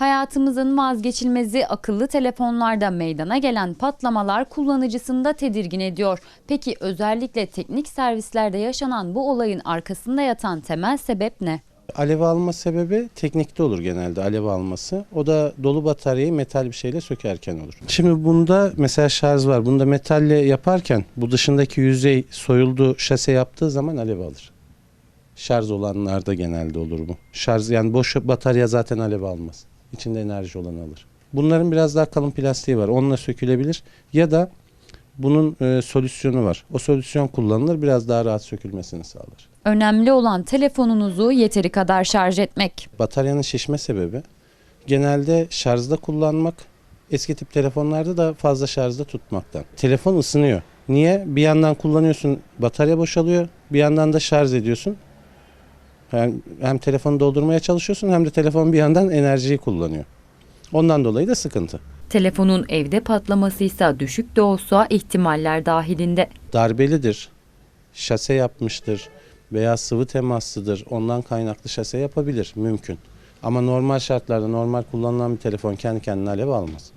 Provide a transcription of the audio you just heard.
Hayatımızın vazgeçilmezi akıllı telefonlarda meydana gelen patlamalar kullanıcısını da tedirgin ediyor. Peki özellikle teknik servislerde yaşanan bu olayın arkasında yatan temel sebep ne? Alev alma sebebi teknikte olur genelde alev alması. O da dolu bataryayı metal bir şeyle sökerken olur. Şimdi bunda mesela şarj var. Bunda metalle yaparken bu dışındaki yüzey soyuldu şase yaptığı zaman alev alır. Şarj olanlarda genelde olur bu. Şarj yani boş batarya zaten alev almaz. İçinde enerji olan alır. Bunların biraz daha kalın plastiği var. Onunla sökülebilir ya da bunun e, solüsyonu var. O solüsyon kullanılır biraz daha rahat sökülmesini sağlar. Önemli olan telefonunuzu yeteri kadar şarj etmek. Bataryanın şişme sebebi genelde şarjda kullanmak, eski tip telefonlarda da fazla şarjda tutmaktan. Telefon ısınıyor. Niye? Bir yandan kullanıyorsun batarya boşalıyor, bir yandan da şarj ediyorsun. Hem, hem telefonu doldurmaya çalışıyorsun hem de telefon bir yandan enerjiyi kullanıyor. Ondan dolayı da sıkıntı. Telefonun evde patlaması ise düşük de olsa ihtimaller dahilinde. Darbelidir, şase yapmıştır veya sıvı temaslıdır. Ondan kaynaklı şase yapabilir, mümkün. Ama normal şartlarda normal kullanılan bir telefon kendi kendine alev almaz.